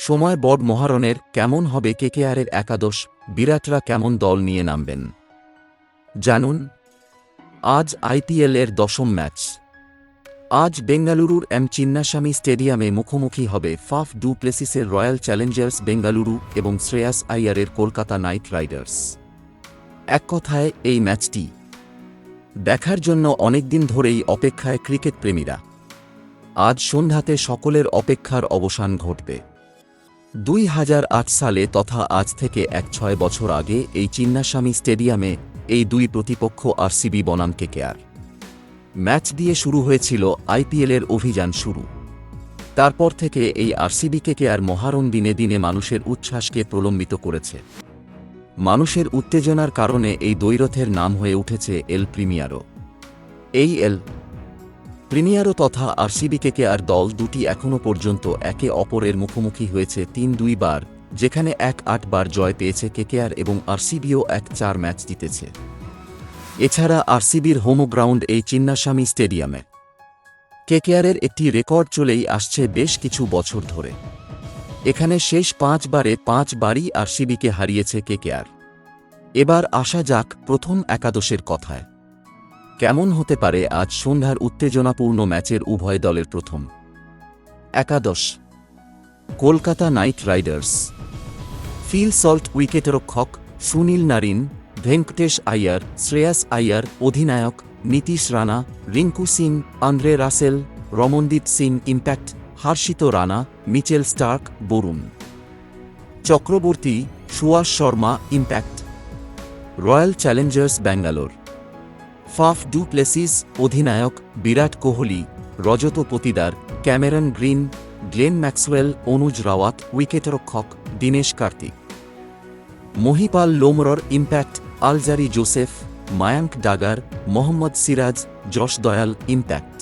সময় বড মহারণের কেমন হবে কেকেআরের একাদশ, বিরাটরা কেমন দল নিয়ে নামবেন? জানুন। আজ আইপিএল এর দশম ম্যাচ। আজ বেঙ্গালুরুর এম চিন্নাস্বামী স্টেডিয়ামে মুখোমুখি হবে ফাফ ডু প্লেসিসের রয়্যাল চ্যালেঞ্জার্স বেঙ্গালুরু এবং শ্রেয়াস আইয়ারের কলকাতা নাইট রাইডার্স। এক কথায়, এই ম্যাচটি দেখার জন্য অনেকদিন ধরেই অপেক্ষায় ক্রিকেট প্রেমীরা। আজ সন্ধ্যাতে সকলের অপেক্ষার অবসান ঘটবে। দুই হাজার আট সালে তথা আজ থেকে এক ছয় বছর আগে এই চিন্নাস্বামী স্টেডিয়ামে এই দুই প্রতিপক্ষ আরসিবি বনাম কেকেআর ম্যাচ দিয়ে শুরু হয়েছিল আইপিএলের অভিযান শুরু। তারপর থেকে এই আরসিবি কেকেআর মহারণ দিনে দিনে মানুষের উচ্ছ্বাসকে প্রলম্বিত করেছে। মানুষের উত্তেজনার কারণে এই দৈরথের নাম হয়ে উঠেছে এল প্রিমিয়ারও। এই এল প্রিমিয়ারো তথা আরসিবি কেকেআর দল দুটি এখনও পর্যন্ত একে অপরের মুখোমুখি হয়েছে তিন দুইবার যেখানে এক আটবার জয় পেয়েছে কেকেআর এবং আরসিবিও এক চার ম্যাচ জিতেছে। এছাড়া আরসিবির হোম গ্রাউন্ড এই চিন্নাস্বামী স্টেডিয়ামে। কেকেআরের একটি রেকর্ড চলেই আসছে বেশ কিছু বছর ধরে। এখানে শেষ পাঁচবারে পাঁচবারই আরসিবিকে হারিয়েছে কেকেআর। এবার আসা যাক প্রথম একাদশের কথায়। কেমন হতে পারে আজ সন্ধ্যার উত্তেজনাপূর্ণ ম্যাচের উভয় দলের প্রথম? একাদশ। Kolkata Knight Riders. Phil Salt উইকেটরক্ষক Sunil Narine, Venkatesh Iyer Shreyas Iyer অধিনায়ক Nitish Rana, Rinku Singh, Andre Russell, Ramandeep Singh, impact Harshit Rana, Mitchell Starc, Varun. Chakravarthy Suyash Sharma, impact. Royal Challengers, Bangalore. Faf du Plessis অধিনায়ক Virat Kohli, Rajat Patidar Cameron Green, Glenn Maxwell, Anuj Rawat, উইকেটরক্ষক Dinesh Karthik. Mahipal Lomror impact, Alzarri Joseph, Mayank Dagar, Mohammed Siraj, Yash Dayal impact.